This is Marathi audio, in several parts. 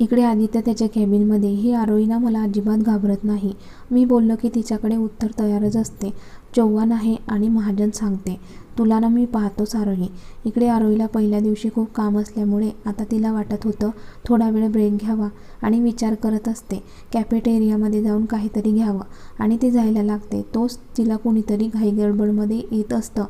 इकडे आदित्य त्याच्या कॅबिनमध्ये ही आरोही मला अजिबात घाबरत नाही. मी बोललो की तिच्याकडे उत्तर तयारच असते. चौव्हाण आहे आणि महाजन सांगते तुला ना मी पाहतोच आरोही इकडे आरोहीला पहिल्या दिवशी खूप काम असल्यामुळे आता तिला वाटत होतं थोडा वेळ ब्रेक घ्यावा आणि विचार करत असते. कॅफेटेरियामध्ये जाऊन काहीतरी घ्यावं आणि ती जायला लागते. तोच तिला कुणीतरी घाईगडबडमध्ये येत असतं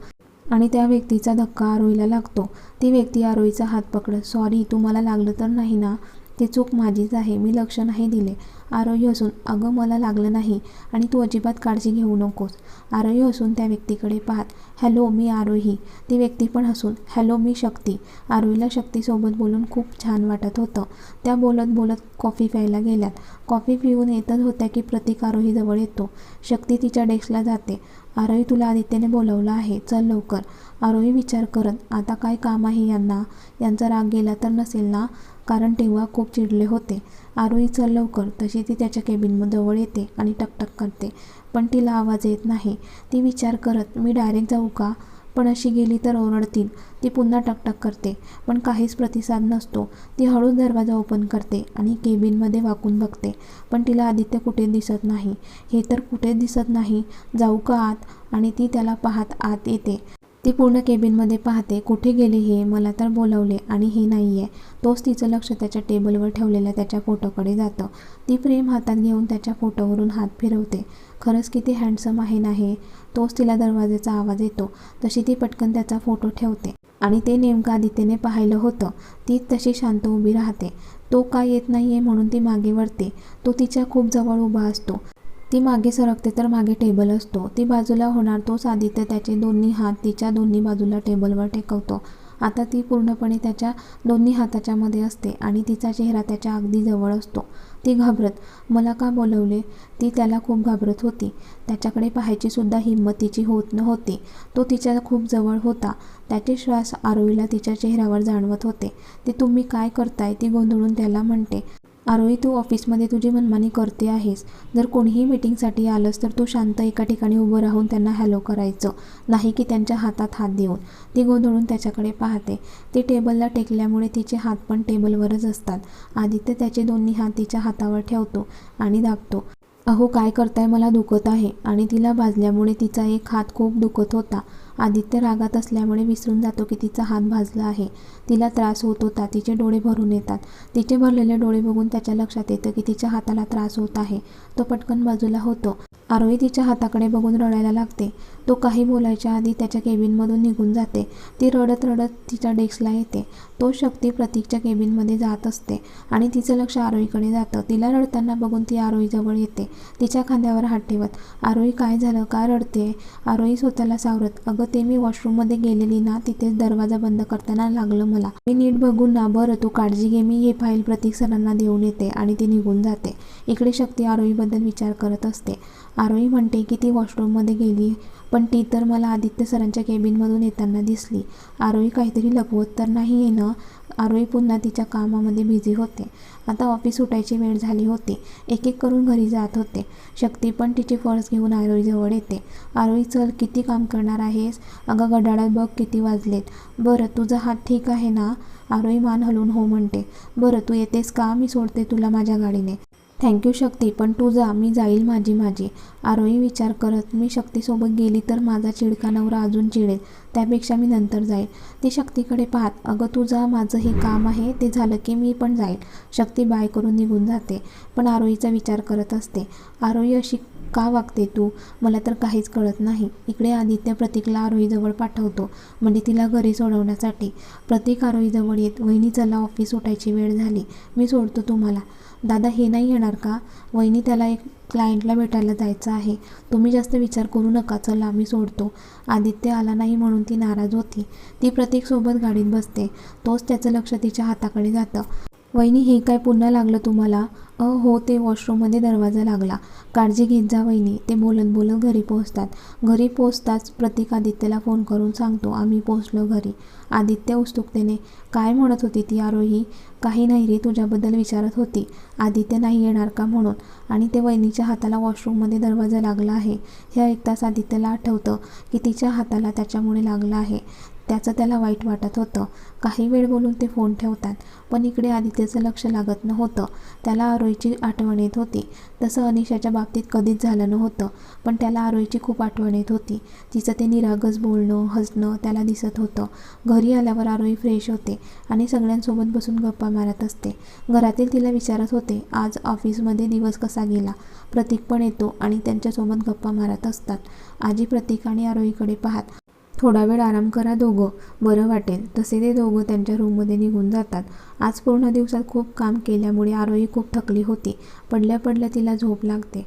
आणि त्या व्यक्तीचा धक्का आरोहीला लागतो. ती व्यक्ती आरोहीचा हात पकडत सॉरी तुम्हाला लागलं तर नाही ना? ती चूक माझीच आहे मी लक्ष नाही दिले. आरोही हसून अगं मला लागलं नाही आणि तू अजिबात काळजी घेऊ नकोस. आरोही हसून त्या व्यक्तीकडे पाहत हॅलो मी आरोही. ती व्यक्ती पण हसून हॅलो मी शक्ती. आरोहीला शक्तीसोबत बोलून खूप छान वाटत होतं. त्या बोलत बोलत कॉफी प्यायला गेल्यात. कॉफी पिऊन येतच होत्या की प्रतीक आरोहीजवळ येतो. शक्ती तिच्या डेस्कला जाते. आरोही तुला आदित्यने बोलवलं आहे. चल लवकर. आरोही विचार करत आता काय काम आहे यांना? यांचा राग गेला तर नसेल ना? कारण तेव्हा खूप चिडले होते. आरोही चल लवकर. तशी ती त्याच्या केबिनजवळ येते आणि टकटक करते. पण तिला आवाज येत नाही. ती विचार करत मी डायरेक्ट जाऊ का? पण अशी गेली तर ओरडतील. ती पुन्हा टकटक करते. पण काहीच प्रतिसाद नसतो. ती हळूच दरवाजा ओपन करते आणि केबिनमध्ये वाकून बघते. पण तिला आदित्य कुठे दिसत नाही. हे तर कुठेच दिसत नाही. जाऊ का आत? आणि ती त्याला पाहत आत येते. ती पूर्ण केबिनमध्ये पाहते कुठे गेले हे मला तर बोलवले आणि हे नाही आहे तोच तिचं लक्ष त्याच्या टेबलवर ठेवलेल्या त्याच्या फोटोकडे जातं. ती फ्रेम हातात घेऊन त्याच्या फोटोवरून हात फिरवते. खरंच किती हँडसम आहे नाही तोच तिला दरवाजेचा आवाज येतो. तशी ती पटकन त्याचा फोटो ठेवते. आणि ते नेमकं आदित्यने पाहिलं होतं. ती तशी शांत उभी राहते. तो का येत नाही आहे म्हणून ती मागे वळते. तो तिच्या खूप जवळ उभा असतो. ती मागे सरकते तर मागे टेबल असतो. ती बाजूला होणार तोच आदित्य त्याचे दोन्ही हात तिच्या दोन्ही बाजूला टेबलवर टेकवतो. आता ती पूर्णपणे त्याच्या दोन्ही हाताच्या मध्ये असते आणि तिचा चेहरा त्याच्या अगदी जवळ असतो. ती घाबरत. मला का बोलवले? ती त्याला खूप घाबरत होती. त्याच्याकडे पाहायची सुद्धा हिंमत तिची होत नव्हती. तो तिच्या खूप जवळ होता. त्याचे श्वास आरोहीला तिच्या चेहऱ्यावर जाणवत होते. ते तुम्ही काय करताय? ती गोंधळून त्याला म्हणते. आरोही तू ऑफिसमध्ये तुझी मनमानी करते आहेस. जर कोणीही मीटिंगसाठी आलंस तर तू शांत एका ठिकाणी उभं राहून त्यांना हॅलो करायचं नाही की त्यांच्या हातात हात देऊन. ती गोंधळून त्याच्याकडे पाहते. ती टेबलला टेकल्यामुळे तिचे हात पण टेबलवरच असतात. आदित्य त्याचे दोन्ही हात तिच्या हातावर ठेवतो आणि दाबतो. अहो काय करताय? मला दुखत आहे. आणि तिला भाजल्यामुळे तिचा एक हात खूप दुखत होता. आदित्य रागात असल्यामुळे विसरून जातो की तिचा हात भाजला आहे. तिला त्रास होत होता. तिचे डोळे भरून येतात. तिचे भरलेले डोळे बघून त्याच्या लक्षात येतं की तिच्या हाताला त्रास होत आहे. तो पटकन बाजूला होतो. आरोही तिच्या हाताकडे बघून रडायला लागते. तो काही बोलायच्या आधी त्याच्या केबिनमधून निघून जाते. ती रडत रडत तिच्या डेस्कला येते. तो शक्ती प्रतीकच्या केबिनमध्ये जात असते आणि तिचं लक्ष आरोहीकडे जातं. तिला रडताना बघून ती आरोहीजवळ येते. तिच्या खांद्यावर हात ठेवत आरोही काय झालं? का रडते आरोही स्वतःला सावरत अगं ते मी वॉशरूममध्ये गेलेली ना तिथेच दरवाजा बंद करताना लागलं मला. मी नीट बघून ना बरं तू काळजी घे मी हे फाईल प्रतीक सरांना देऊन येते आणि ती निघून जाते. इकडे शक्ती आरोहीबद्दल विचार करत असते. आरोही म्हणते की ती वॉशरूममध्ये गेली पण ती तर मला आदित्य सरांच्या केबिनमधून येताना दिसली. आरोही काहीतरी लपवत तर नाही आहे ना? आरोही पुन्हा तिच्या कामामध्ये बिझी होते. आता ऑफिस सुटायची वेळ झाली होती. एक एक करून घरी जात होते. शक्ती पण तिची पर्स घेऊन आरोहीजवळ येते. आरोही चल किती काम करणार आहेस? अगं गडाळात बघ किती वाजलेत. बरं तुझा हात ठीक आहे ना? आरोही मान हलवून हो म्हणते. बरं तू येतेस का? मी सोडते तुला माझ्या गाडीने. थँक्यू शक्ती पण तू जा मी जाईल माझी माझी. आरोही विचार करत मी शक्तीसोबत गेली तर माझा चिडका नवरा अजून चिडेल त्यापेक्षा मी नंतर जाईल. ती शक्तीकडे पाहत अगं तू जा माझं हे काम आहे ते झालं की मी पण जाईल. शक्ती बाय करून निघून जाते पण आरोहीचा विचार करत असते आरोही अशी का वागते तू? मला तर काहीच कळत नाही. इकडे आदित्य प्रतीकला आरोहीजवळ पाठवतो म्हणजे तिला घरी सोडवण्यासाठी. प्रतीक आरोहीजवळ येत वहिनी चला ऑफिस सुटायची वेळ झाली. मी सोडतो तुम्हाला. दादा हे नाही येणार का? वहिनी त्याला एक क्लायंटला भेटायला जायचं आहे. तुम्ही जास्त विचार करू नका. चला मी सोडतो. आदित्य आला नाही म्हणून ती नाराज होती. ती प्रतीकसोबत गाडीत बसते. तोच त्याचं लक्ष तिच्या हाताकडे जातं. वहिनी हे काय पुन्हा लागलं तुम्हाला? अ हो ते वॉशरूममध्ये दरवाजा लागला. काळजी घेत जा वहिनी ते बोलत बोलत घरी पोहोचतात. घरी पोहोचताच प्रतीक आदित्यला फोन करून सांगतो आम्ही पोहोचलो घरी. आदित्य उत्सुकतेने काय म्हणत होती ती आरोही? काही नाही रे तुझ्याबद्दल विचारत होती. आदित्य नाही येणार का म्हणून? आणि ते वहिनीच्या हाताला वॉशरूममध्ये दरवाजा लागला आहे. हे ऐकताच आदित्यला आठवतं की तिच्या हाताला त्याच्यामुळे लागला आहे. त्याचं त्याला वाईट वाटत होतं. काही वेळ बोलून ते फोन ठेवतात. पण इकडे आदित्यचं लक्ष लागत नव्हतं. त्याला आरोईची आठवण येत होती. तसं अनिशाच्या बाबतीत कधीच झालं नव्हतं. पण त्याला आरोईची खूप आठवण येत होती. तिचं ते निरागस बोलणं हसणं त्याला दिसत होतं. घरी आल्यावर आरोही फ्रेश होते आणि सगळ्यांसोबत बसून गप्पा मारत असते. घरातील तिला विचारत होते आज ऑफिसमध्ये दिवस कसा गेला? प्रतीक पण येतो आणि त्यांच्यासोबत गप्पा मारत असतात. आजी प्रतीक आणि आरोईकडे पाहत थोडा वेळ आराम करा दोघं. बरं वाटेल. तसे ते दोघं त्यांच्या रूममध्ये निघून जातात. आज पूर्ण दिवसात खूप काम केल्यामुळे आरोही खूप थकली होती. पडल्या पडल्या तिला झोप लागते.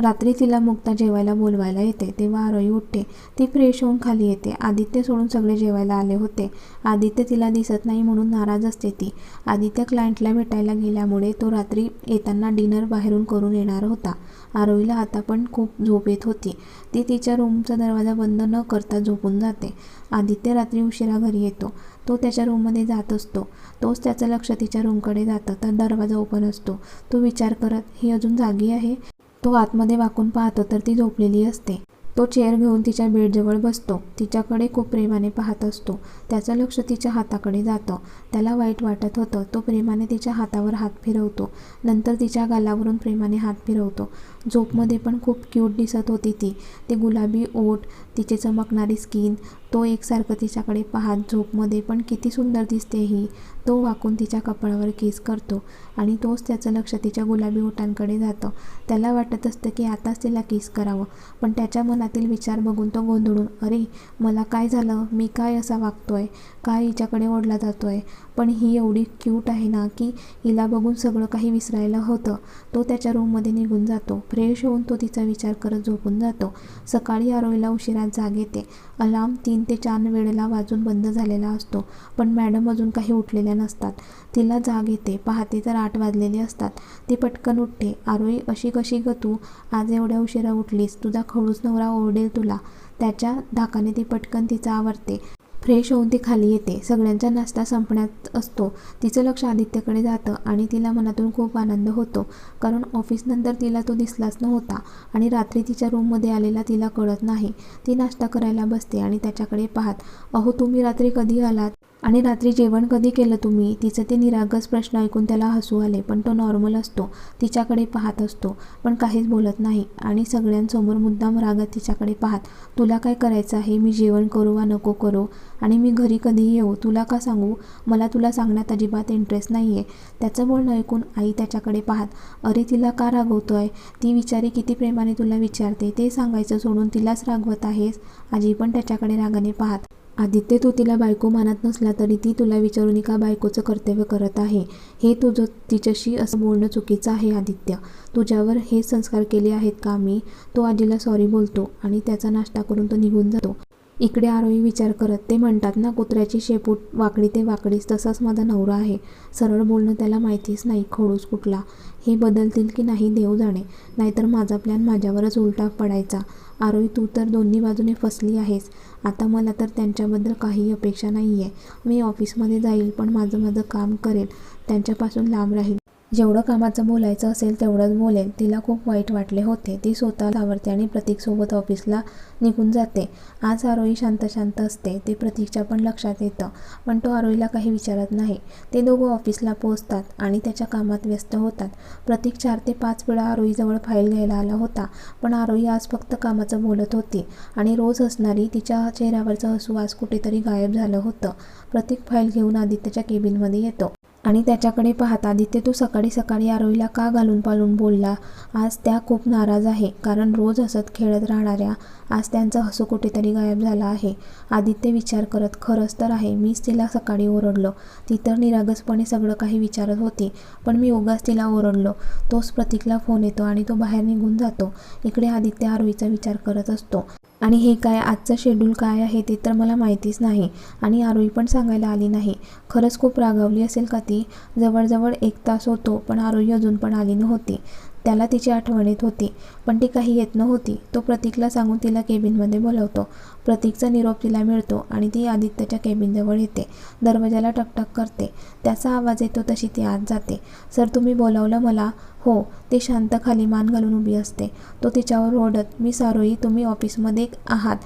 रात्री तिला मुक्ता जेवायला बोलवायला येते. तेव्हा आरोही उठते. ती फ्रेश होऊन खाली येते. आदित्य सोडून सगळे जेवायला आले होते. आदित्य तिला दिसत नाही म्हणून नाराज असते ती. आदित्य क्लायंटला भेटायला गेल्यामुळे तो रात्री येताना डिनर बाहेरून करून येणार होता. आरोहीला आता पण खूप झोप येत होती. ती तिच्या रूमचा दरवाजा बंद न करता झोपून जाते. आदित्य रात्री उशिरा घरी येतो. तो त्याच्या रूममध्ये जात असतो. तोच त्याचं लक्ष तिच्या रूमकडे जातं. तर दरवाजा ओपन असतो. तो विचार करत ही अजून जागी आहे? तो आतमध्ये वाकून पाहतो तर ती झोपलेली असते. तो चेअर घेऊन तिच्या बेडजवळ बसतो. तिच्याकडे खूप प्रेमाने पाहत असतो. त्याचं लक्ष तिच्या हाताकडे जातं. त्याला वाईट वाटत होतं. तो प्रेमाने तिच्या हातावर हात फिरवतो. नंतर तिच्या गालावरून प्रेमाने हात फिरवतो. झोपमध्ये पण खूप क्यूट दिसत होती ती. ते गुलाबी ओठ तिचे चमकणारी स्किन तो एकसारखं तिच्याकडे पाहत झोपमध्ये पण किती सुंदर दिसते ही. तो वाकून तिच्या कपाळावर केस करतो आणि तोच त्याचं लक्ष तिच्या गुलाबी ओठांकडे जातं. त्याला वाटत असतं की आताच तिला किस करावं पण त्याच्या मनातील विचार बघून तो गोंधळून अरे मला काय झालं? मी काय असा वागतोय? काय हिच्याकडे ओढला जातोय? पण ही एवढी क्यूट आहे ना की हिला बघून सगळं काही विसरायला होतं. तो त्याच्या रूममध्ये निघून जातो. फ्रेश होऊन तो तिचा विचार करत झोपून जातो. सकाळी आरोहीला उशिरा जाग येते. अलार्म तीन ते चार वेळेला वाजून बंद झालेला असतो पण मॅडम अजून काही उठलेल्या नसतात. तिला जाग येते पाहते तर आठ वाजलेले असतात. ती पटकन उठते. आरोही अशी कशी ग तू? आज एवढ्या उशिरा उठलीस. तुझा खडूस नवरा ओरडेल तुला. त्याच्या धाकाने ती पटकन तिचा आवरते. फ्रेश होऊन ती खाली येते. सगळ्यांचा नाश्ता संपण्यात असतो. तिचं लक्ष आदित्यकडे जातं आणि तिला मनातून खूप आनंद होतो. कारण ऑफिसनंतर तिला तो दिसलाच नव्हता आणि रात्री तिच्या रूममध्ये आलेला तिला कळत नाही. ती नाश्ता करायला बसते आणि त्याच्याकडे पाहत अहो तुम्ही रात्री कधी आलात? आणि रात्री जेवण कधी केलं तुम्ही? तिचं ते निरागस प्रश्न ऐकून त्याला हसू आले पण तो नॉर्मल असतो तिच्याकडे पाहत असतो पण काहीच बोलत नाही आणि सगळ्यांसमोर मुद्दाम रागात तिच्याकडे पाहत तुला काय करायचं आहे? मी जेवण करू वा नको करू? आणि मी घरी कधीही येऊ तुला का सांगू? मला तुला सांगण्यात अजिबात इंटरेस्ट नाही आहे त्याचं बोलणं ऐकून आई त्याच्याकडे पाहत अरे तिला का रागवतोय? ती विचारी किती प्रेमाने तुला विचारते? ते सांगायचं सोडून तिलाच रागवत आहेस? आजी पण त्याच्याकडे रागाने पाहत आदित्य तू तिला बायको मानत नसला तरी ती तुला विचारून का बायकोचं कर्तव्य करत आहे. हे तुझं तिच्याशी असं बोलणं चुकीचं आहे आदित्य. तुझ्यावर हे संस्कार केले आहेत का? मी तो आजीला सॉरी बोलतो आणि त्याचा नाश्ता करून तो निघून जातो. इकडे आरोही विचार करत ते म्हणतात ना कुत्र्याची शेपूट वाकडी ते वाकडीच तसाच माझा नवरा आहे. सरळ बोलणं त्याला माहितीच नाही खडूस कुठला. हे बदलतील की नाही देव जाणे. नाहीतर माझा प्लॅन माझ्यावरच उलटा पडायचा. आरोही तू तर दोन्ही बाजूने फसली आहेस. आता मला तर त्यांच्याबद्दल काही अपेक्षा नाही आहे मी ऑफिसमध्ये जाईल पण माझं माझं काम करेल. त्यांच्यापासून लांब राहील. जेवढं कामाचं बोलायचं असेल तेवढंच बोलेल. तिला खूप वाईट वाटले होते. ती स्वतः लावरते आणि प्रतीकसोबत ऑफिसला निघून जाते. आज आरोही शांत शांत असते. ते प्रतीकच्या पण लक्षात येतं. पण तो आरोहीला काही विचारत नाही. ते दोघं ऑफिसला पोहोचतात आणि त्याच्या कामात व्यस्त होतात. प्रतीक चार ते पाच वेळा आरोहीजवळ फाईल घ्यायला आला होता. पण आरोही आज फक्त कामाचं बोलत होती आणि रोज हसणारी तिच्या चेहऱ्यावरचं हसू आज कुठेतरी गायब झालं होतं. प्रतीक फाईल घेऊन आदित्यच्या केबिनमध्ये येतो. आणि त्याच्याकडे पाहत आदित्य तू सकाळी सकाळी आरोहीला का घालून पालून बोलला? आज त्या खूप नाराज आहे कारण रोज हसत खेळत राहणाऱ्या आज त्यांचं हसू कुठेतरी गायब झालं आहे. आदित्य विचार करत खरंच तर आहे मीच तिला सकाळी ओरडलो. ती तर निरागसपणे सगळं काही विचारत होती पण मी उगाच तिला ओरडलो. तोच प्रतीकला फोन येतो आणि तो बाहेर निघून जातो. इकडे आदित्य आरोहीचा विचार करत असतो. आणि हे काय आजचं शेड्यूल काय आहे ते तर मला माहितीच नाही. आणि आरोही पण सांगायला आली नाही. खरंच खूप रागावली असेल का ती? जवळजवळ एक तास होतो पण आरोही अजून पण आली नव्हती. त्याला तिची आठवण येत होती पण ती काही येत नव्हती. तो प्रतीकला सांगून तिला केबिनमध्ये बोलवतो. प्रतीकचा निरोप तिला मिळतो आणि ती आदित्यच्या केबिनजवळ येते. दरवाजाला टकटक करते. त्याचा आवाज येतो तशी ती आत जाते. सर तुम्ही बोलावलं मला? हो. ती शांत खाली मान घालून उभी असते. तो तिच्यावर ओढत मी सारोई तुम्ही ऑफिसमध्ये आहात.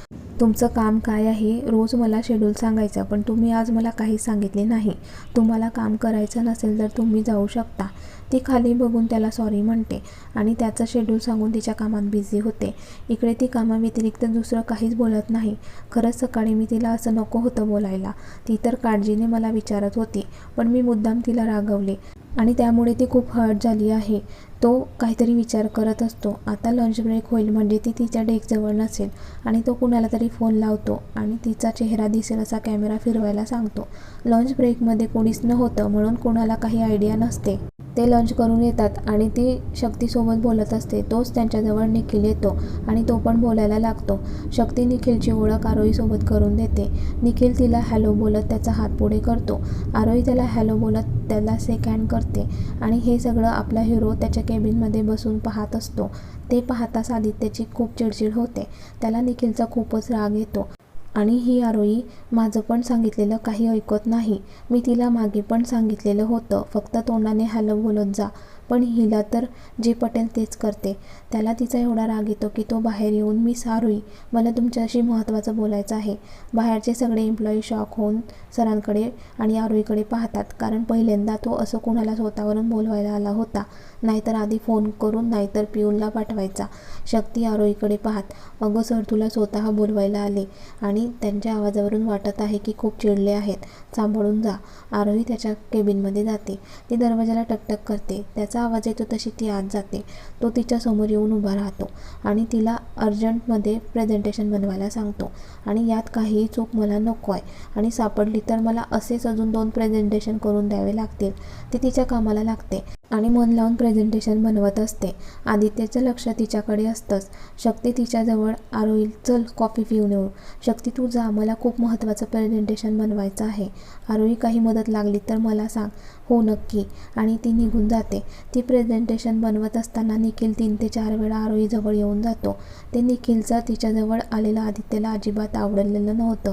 तुमचं काम काय आहे? रोज मला शेड्यूल सांगायचं पण तुम्ही आज मला काही सांगितले नाही. तुम्हाला काम करायचं नसेल तर तुम्ही जाऊ शकता. ती खाली बघून त्याला सॉरी म्हणते आणि त्याचं शेड्यूल सांगून तिच्या कामात बिझी होते. इकडे ती कामाव्यतिरिक्त दुसरं काहीच बोलत नाही. खरंच सकाळी मी तिला असं नको होतं बोलायला. ती तर काळजीने मला विचारत होती पण मी मुद्दाम तिला रागवले आणि त्यामुळे ती खूप हर्ट झाली आहे. तो काहीतरी विचार करत असतो. आता लंच ब्रेक होईल म्हणजे ती तिच्या डेस्कजवळ नसेल आणि तो कुणाला तरी फोन लावतो आणि तिचा चेहरा दिसेल असा कॅमेरा फिरवायला सांगतो. लंच ब्रेकमध्ये कोणीच नव्हतं म्हणून कोणाला काही आयडिया नसते. ते लंच करून येतात आणि ती शक्तीसोबत बोलत असते. तोच त्यांच्याजवळ निखिल येतो आणि तो पण बोलायला लागतो. शक्ती निखिलची ओळख आरोहीसोबत करून देते. निखिल तिला हॅलो बोलत त्याचा हात पुढे करतो. आरोही त्याला हॅलो बोलत त्याला सेक हँड करते आणि हे सगळं आपला हिरो त्याच्या केबिनमध्ये बसून पाहत असतो. ते पाहताच आदित्यची खूप चिडचिड होते. त्याला निखिलचा खूपच राग येतो. आणि ही आरोही माझं पण सांगितलेलं काही ऐकत नाही. मी तिला मागे पण सांगितलेलं होतं. फक्त तोंडाने हॅलो बोलत जा. पण हिला तर जे पटेल तेच करते. त्याला तिचा एवढा राग येतो की तो बाहेर येऊन मी सारुई मला तुमच्याशी महत्त्वाचं बोलायचं आहे. बाहेरचे सगळे एम्प्लॉई शॉक होऊन सरांकडे आणि आरोहीकडे पाहतात कारण पहिल्यांदा तो असं कुणाला स्वतःवरून बोलवायला आला होता. नाहीतर आधी फोन करून नाहीतर पिऊनला पाठवायचा. शक्ती आरोहीकडे पाहत अगं सर तुला स्वतः बोलवायला आले आणि त्यांच्या आवाजावरून वाटत आहे की खूप चिडले आहेत. सांभाळून जा. आरोही त्याच्या केबिनमध्ये जाते. ती दरवाजाला टकटक करते. त्याचा आवाज येतो तशी ती आत जाते. तो तिच्या समोर येऊन उभा राहतो आणि तिला अर्जंटमध्ये प्रेझेंटेशन बनवायला सांगतो. आणि यात काहीही चूक मला नको आहे. आणि सापडली तर मला असेच अजून दोन प्रेझेंटेशन करून द्यावे लागतील. ती तिच्या कामाला लागते. आणि मन लावून प्रेझेंटेशन बनवत असते. आदित्यचं लक्ष तिच्याकडे असतंच. शक्ती तिच्याजवळ आरोईल चल कॉफी पिऊन येऊ. शक्ती तू जा. मला खूप महत्त्वाचं प्रेझेंटेशन बनवायचं आहे. आरोही काही मदत लागली तर मला सांग. हो नक्की. आणि ती निघून जाते. ती प्रेझेंटेशन बनवत असताना निखिल तीन ते चार वेळा आरोहीजवळ येऊन जातो. ते निखिलचं तिच्याजवळ आलेलं आदित्यला अजिबात आवडलेलं नव्हतं.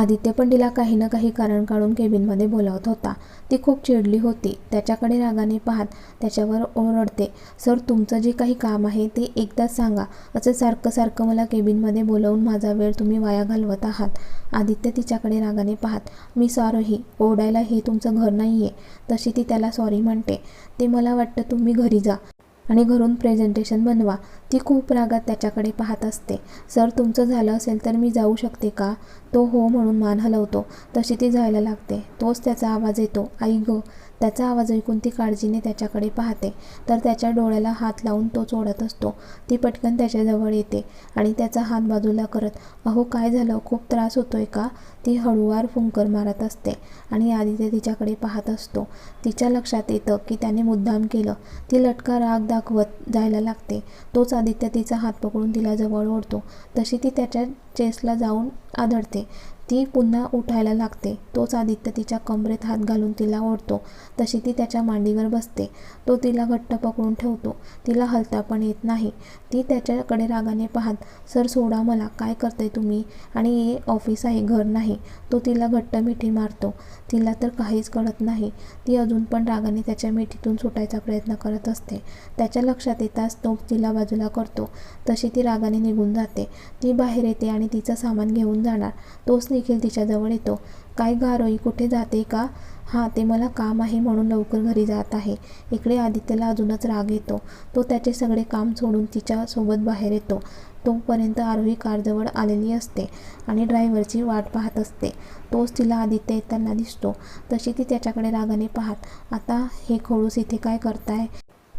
आदित्य पण तिला काही ना काही कारण काढून केबिनमध्ये बोलावत होता. ती खूप चिडली होती. त्याच्याकडे रागाने पाहत त्याच्यावर ओरडते सर तुमचं जे काही काम आहे ते एकदाच सांगा. असं सारखं सारखं मला केबिनमध्ये बोलावून माझा वेळ तुम्ही वाया घालवत आहात. आदित्य तिच्याकडे रागाने पाहत मी सॉरी ओरडायला हे तुमचं घर नाही आहे तशी ती त्याला सॉरी म्हणते. ते मला वाटतं तुम्ही घरी जा. आणि घरून प्रेझेंटेशन बनवा. ती खूप रागात त्याच्याकडे पाहत असते. सर तुमचं झालं असेल तर मी जाऊ शकते का? तो हो म्हणून मान हलवतो. तशी ती जायला लागते. तोच त्याचा आवाज येतो. आई गं त्याचा आवाज ऐकून ती काळजीने त्याच्याकडे पाहते. तर त्याच्या डोळ्याला हात लावून तो चोडत असतो. ती पटकन त्याच्याजवळ येते आणि त्याचा हात बाजूला करत अहो काय झालं? खूप त्रास होतोय का? ती हळूवार फुंकर मारत असते आणि आदित्य तिच्याकडे पाहत असतो. तिच्या लक्षात येतं की त्याने मुद्दाम केलं. ती लटका राग दाखवत जायला लागते. तोच आदित्य तिचा हात पकडून तिला जवळ ओढतो. तशी ती त्याच्या चेसला जाऊन आदळते. ती पुन्हा उठायला लागते. तोच आदित्य तिच्या कमरेत हात घालून तिला ओढतो. तशी ती त्याच्या मांडीवर बसते. तो तिला घट्ट पकडून ठेवतो. तिला हलता पण येत नाही. ती त्याच्याकडे रागाने पाहत सर सोडा मला. काय करताय तुम्ही? आणि हे ऑफिस आहे घर नाही. तो तिला घट्ट मिठी मारतो. तिला तर काहीच कळत नाही. ती अजून पण रागाने त्याच्या मिठीतून सुटायचा प्रयत्न करत असते. त्याच्या लक्षात येताच तो तिला बाजूला करतो. तशी ती रागाने निघून जाते. ती बाहेर येते आणि तिचं सामान घेऊन जाणार. तोच देखील तिच्याजवळ येतो. काय गारोई कुठे जाते का? हां ते मला काम आहे म्हणून लवकर घरी जात आहे. इकडे आदित्यला अजूनच राग येतो. तो त्याचे सगळे काम सोडून तिच्यासोबत बाहेर येतो. तोपर्यंत आरोही कारजवळ आलेली असते आणि ड्रायव्हरची वाट पाहत असते. तोच तिला आदित्य येताना दिसतो. तशी ती त्याच्याकडे रागाने पाहत आता हे खोडूस इथे काय करताय?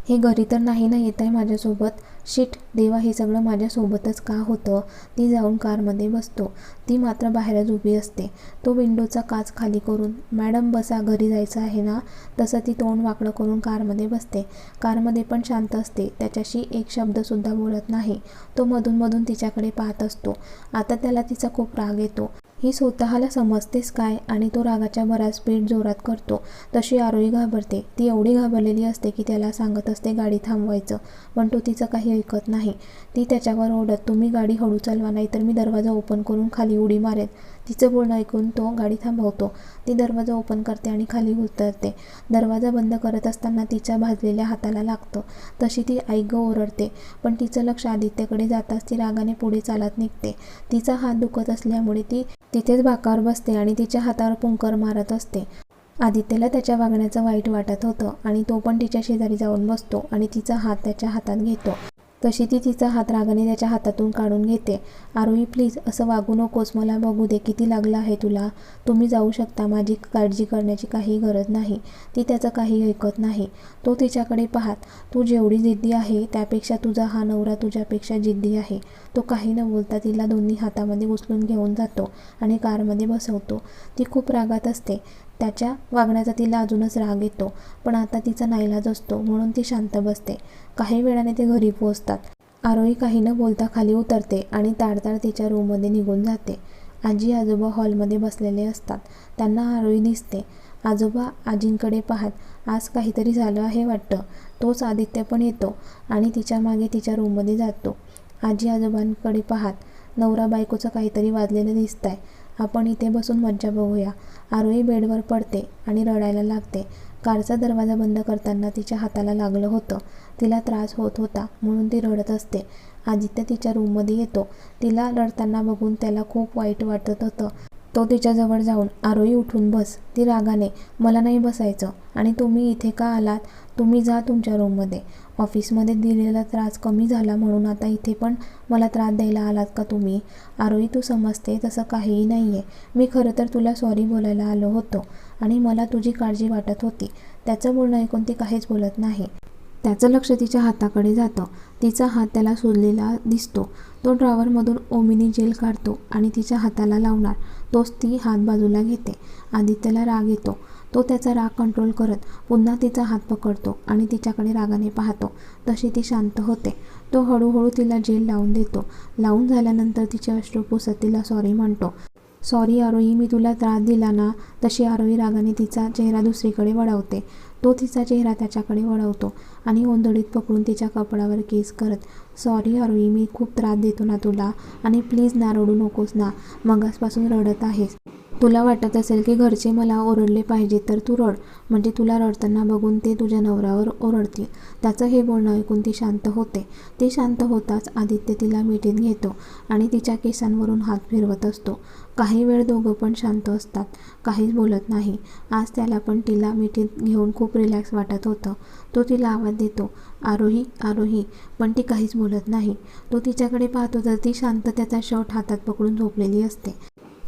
हे घरी तर नाही ना येत आहे माझ्यासोबत? शिट देवा हे सगळं माझ्यासोबतच का होतं? ती जाऊन कारमध्ये बसतो. ती मात्र बाहेरच उभी असते. तो विंडोचा काच खाली करून मॅडम बसा घरी जायचं आहे ना? तसं ती तोंड वाकडं करून कारमध्ये बसते. कारमध्ये पण शांत असते. त्याच्याशी एक शब्दसुद्धा बोलत नाही. तो मधूनमधून तिच्याकडे पाहत असतो. आता त्याला तिचा खूप राग येतो. ही स्वतःला समजतेस काय आणि तो रागाच्या भरात स्पीड जोरात करतो. तशी आरोही घाबरते. ती एवढी घाबरलेली असते की त्याला सांगत असते गाडी थांबवायचं पण तो तिचं काही ऐकत नाही. ती त्याच्यावर ओढत तुम्ही गाडी हळू चालवा नाही तर मी दरवाजा ओपन करून खाली उडी मारेन. तिचं बोलणं ऐकून तो गाडी थांबवतो. ती दरवाजा ओपन करते आणि खाली उतरते. दरवाजा बंद करत असताना तिच्या भाजलेल्या हाताला लागतं. तशी ती ऐग ओरडते पण तिचं लक्ष आदित्यकडे जाताच ती रागाने पुढे चालत निघते. तिचा हात दुखत असल्यामुळे ती तिथेच बाकावर बसते आणि तिच्या हातावर पुंकर मारत असते. आदित्यला त्याच्या वागण्याचं वाईट वाटत होतं आणि तो पण तिच्या शेजारी जाऊन बसतो आणि तिचा हात त्याच्या हातात घेतो. तशी ती तिचा हात रागाने त्याच्या हातातून काढून घेते. आरोही प्लीज असं वागू नकोस. मला बघू दे किती लागलं आहे तुला. तुम्ही जाऊ शकता. माझी काळजी करण्याची काही गरज नाही. ती त्याचं काही ऐकत नाही. तो तिच्याकडे पाहत तू जेवढी जिद्दी आहे त्यापेक्षा तुझा हा नवरा तुझ्यापेक्षा जिद्दी आहे. तो काही न बोलता तिला दोन्ही हातामध्ये उचलून घेऊन जातो आणि कारमध्ये बसवतो. ती खूप रागात असते. त्याच्या वागण्याचा तिला अजूनच राग येतो पण आता तिचा नाईलाज असतो म्हणून ती शांत बसते. काही वेळाने ते घरी पोहोचतात. आरोही काही न बोलता खाली उतरते आणि ताडताड तिच्या रूममध्ये निघून जाते. आजी आजोबा हॉलमध्ये बसलेले असतात. त्यांना आरोही दिसते. आजोबा आजींकडे पाहत आज काहीतरी झालं आहे वाटतं. तोच आदित्य पण येतो आणि तिच्यामागे तिच्या रूममध्ये जातो. आजी आजोबांकडे पाहत नवरा बायकोचं काहीतरी वाजलेलं दिसतंय. आपण इथे बसून मज्जा बघूया. आरोही बेडवर पडते आणि रडायला लागते. कारचा दरवाजा बंद करताना तिच्या हाताला लागलं होतं. तिला त्रास होत होता म्हणून ती रडत असते. आदित्य तिच्या रूममध्ये येतो. तिला रडताना बघून त्याला खूप वाईट वाटत होतं. तो तिच्याजवळ जाऊन आरोही उठून बस. ती रागाने मला नाही बसायचं आणि तुम्ही इथे का आलात? तुम्ही जा तुमच्या रूममध्ये. ऑफिसमध्ये दिलेला त्रास कमी झाला म्हणून आता इथे पण मला त्रास द्यायला आलात का तुम्ही? आरोही तू समजते तसं काहीही नाही आहे मी खरं तर तुला सॉरी बोलायला आलो होतो आणि मला तुझी काळजी वाटत होती. त्याचं बोलणं ऐकून ती काहीच बोलत नाही. त्याचं लक्ष तिच्या हाताकडे जातं. तिचा हात त्याला सुजलेला दिसतो. तो ड्रॉवरमधून ओमिनी जेल काढतो आणि तिच्या हाताला लावणार. तोच ती हात बाजूला घेते. आदित्यला राग येतो. तो त्याचा राग कंट्रोल करत पुन्हा तिचा हात पकडतो आणि तिच्याकडे रागाने पाहतो. तशी ती शांत होते. तो हळूहळू तिला जेल लावून देतो. लावून झाल्यानंतर तिचे अश्रू पुसत तिला सॉरी म्हणतो. सॉरी आरोही मी तुला त्रास दिला ना? तशी आरोही रागाने तिचा चेहरा दुसरीकडे वळवते. तो तिचा चेहरा त्याच्याकडे वळवतो आणि ओंधळीत पकडून तिच्या कपडावर केस करत सॉरी अरवी मी खूप त्रास देतो ना तुला आणि प्लीज ना रडू नकोस ना मगासपासून रडत आहेस. तुला वाटत असेल की घरचे मला ओरडले पाहिजे तर तू रड म्हणजे तुला रडताना बघून ते तुझ्या नवऱ्यावर ओरडतील. त्याचं हे बोलणं ऐकून ती शांत होते. ती शांत होताच आदित्य तिला मिठीत घेतो आणि तिच्या केसांवरून हात फिरवत असतो. काही वेळ दोघं पण शांत असतात. काहीच बोलत नाही. आज त्याला पण तिला मिठीत घेऊन खूप रिलॅक्स वाटत होतं. तो तिला आवाज देतो आरोही आरोही. पण ती काहीच बोलत नाही. तो तिच्याकडे पाहतो तर ती शांत त्याचा शर्ट हातात पकडून झोपलेली असते.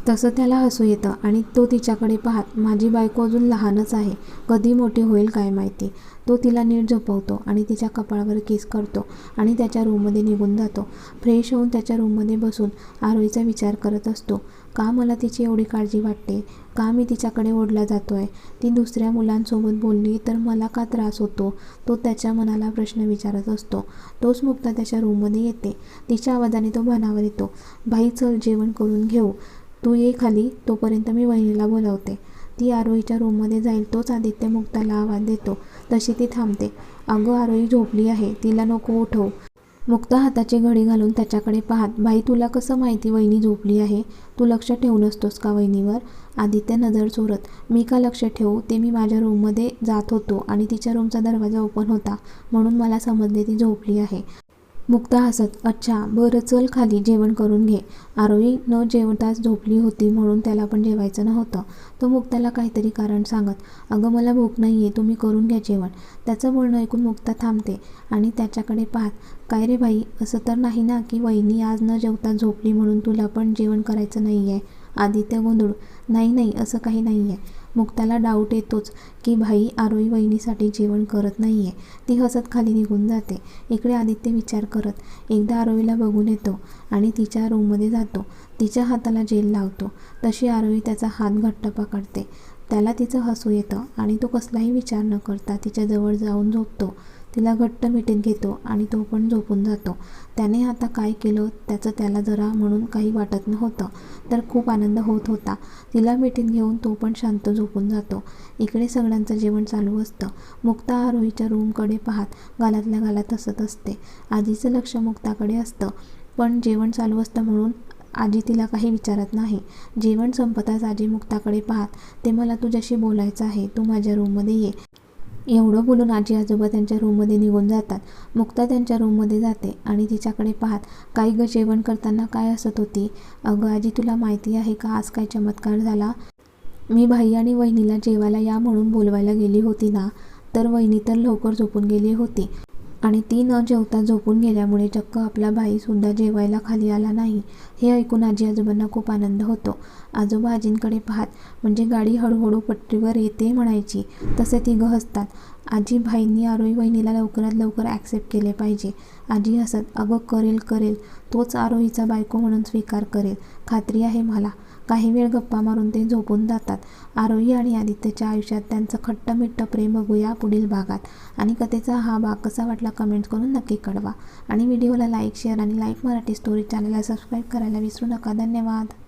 तसं त्याला हसू येतं आणि तो तिच्याकडे पाहत माझी बायको अजून लहानच आहे. कधी मोठी होईल काय माहिती? तो तिला नीट झोपवतो आणि तिच्या कपाळावर केस करतो आणि त्याच्या रूममध्ये निघून जातो. फ्रेश होऊन त्याच्या रूममध्ये बसून आरोहीचा विचार करत असतो. का मला तिची एवढी काळजी वाटते? का मी तिच्याकडे ओढला जातो आहे ती दुसऱ्या मुलांसोबत बोलली तर मला का त्रास होतो? तो त्याच्या मनाला प्रश्न विचारत असतो. तोच मुक्ता त्याच्या रूममध्ये येते. तिच्या आवाजाने तो भानावर येतो. भाई चल जेवण करून घेऊ. तू ये खाली. तोपर्यंत मी वहिनीला बोलावते. ती आरोहीच्या रूममध्ये जाईल तोच आदित्य मुक्ताला आवाज देतो. तशी ती थांबते. अगं आरोही झोपली आहे. तिला नको उठव. मुक्ता हाताची घडी घालून त्याच्याकडे पाहत बाई तुला कसं माहिती वहिनी झोपली आहे? तू लक्ष ठेवून असतोस का वहिनीवर? आदित्य नजर चोरत मी का लक्ष ठेवू? ते मी माझ्या रूममध्ये जात होतो आणि तिच्या रूमचा दरवाजा ओपन होता म्हणून मला समजले ती झोपली आहे. मुक्ता हसत अच्छा बरं चल खाली जेवण करून घे. आरोही न जेवताच झोपली होती म्हणून त्याला पण जेवायचं नव्हतं. तो मुक्ताला काहीतरी कारण सांगत अगं मला भूक नाही आहे तुम्ही करून घ्या जेवण. त्याचं बोलणं ऐकून मुक्ता थांबते आणि त्याच्याकडे पाहत काय रे बाई असं तर नाही ना की वहिनी आज न जेवता झोपली म्हणून तुला पण जेवण करायचं नाही आहे आदित्य गोंधळ नाही नाही असं काही नाही आहे मुक्ताला डाऊट येतोच की भाई आरोही वहिनीसाठी जेवण करत नाही आहे ती हसत खाली निघून जाते. इकडे आदित्य विचार करत एकदा आरोहीला बघून येतो आणि तिच्या रूममध्ये जातो. तिच्या हाताला जेल लावतो. तशी आरोही त्याचा हात घट्ट पकडते त्याला तिचं हसू येतं आणि तो कसलाही विचार न करता तिच्याजवळ जाऊन झोपतो. तिला घट्ट मिठीत घेतो आणि तो पण झोपून जातो. त्याने आता काय केलं त्याचं त्याला जरा म्हणून काही वाटत नव्हतं तर खूप आनंद होत होता. तिला मिठीत घेऊन तो पण शांत झोपून जातो. इकडे सगळ्यांचं जेवण चालू असतं. मुक्ता आरोहीच्या रूमकडे पाहत गालातल्या गालात हसत असते. आजीचं लक्ष मुक्ताकडे असतं. पण जेवण चालू असतं म्हणून आजी तिला काही विचारत नाही. जेवण संपताच आजी मुक्ताकडे पाहत ते मला तुझ्याशी बोलायचं आहे. तू माझ्या रूममध्ये ये. एवढं बोलून आजी आजोबा त्यांच्या रूममध्ये निघून जातात. मुक्ता त्यांच्या रूममध्ये जाते आणि तिच्याकडे पाहत काही ग जेवण करताना काय असत होती? अगं आजी तुला माहिती आहे का आज काय चमत्कार झाला? मी भाई आणि वहिनीला जेवायला या म्हणून बोलवायला गेली होती ना? तर वहिनी तर लवकर झोपून गेली होती. आणि ती न जेवता झोपून गेल्यामुळे चक्क आपला भाईसुद्धा जेवायला खाली आला नाही. हे ऐकून आजी आजोबांना खूप आनंद होतो. आजोबा आजींकडे पाहत म्हणजे गाडी हळूहळू पट्टीवर येते म्हणायची. तसे तिघं हसतात आजी भाईंनी आरोही वहिनीला लवकरात लवकर ॲक्सेप्ट केले पाहिजे. आजी हसत अगं करेल करेल. तोच आरोहीचा बायको म्हणून स्वीकार करेल. खात्री आहे मला. काही वेळ गप्पा मारून ते झोपून जातात. आरोही आणि आदित्यच्या आयुष्यात त्यांचं खट्टमिट्ट प्रेम बघूया पुढील भागात. आणि कथेचा हा भाग कसा वाटला कमेंट्स करून नक्की कळवा. आणि व्हिडिओला लाईक शेअर आणि लाईक मराठी स्टोरी चॅनलला सबस्क्राईब करायला विसरू नका. धन्यवाद.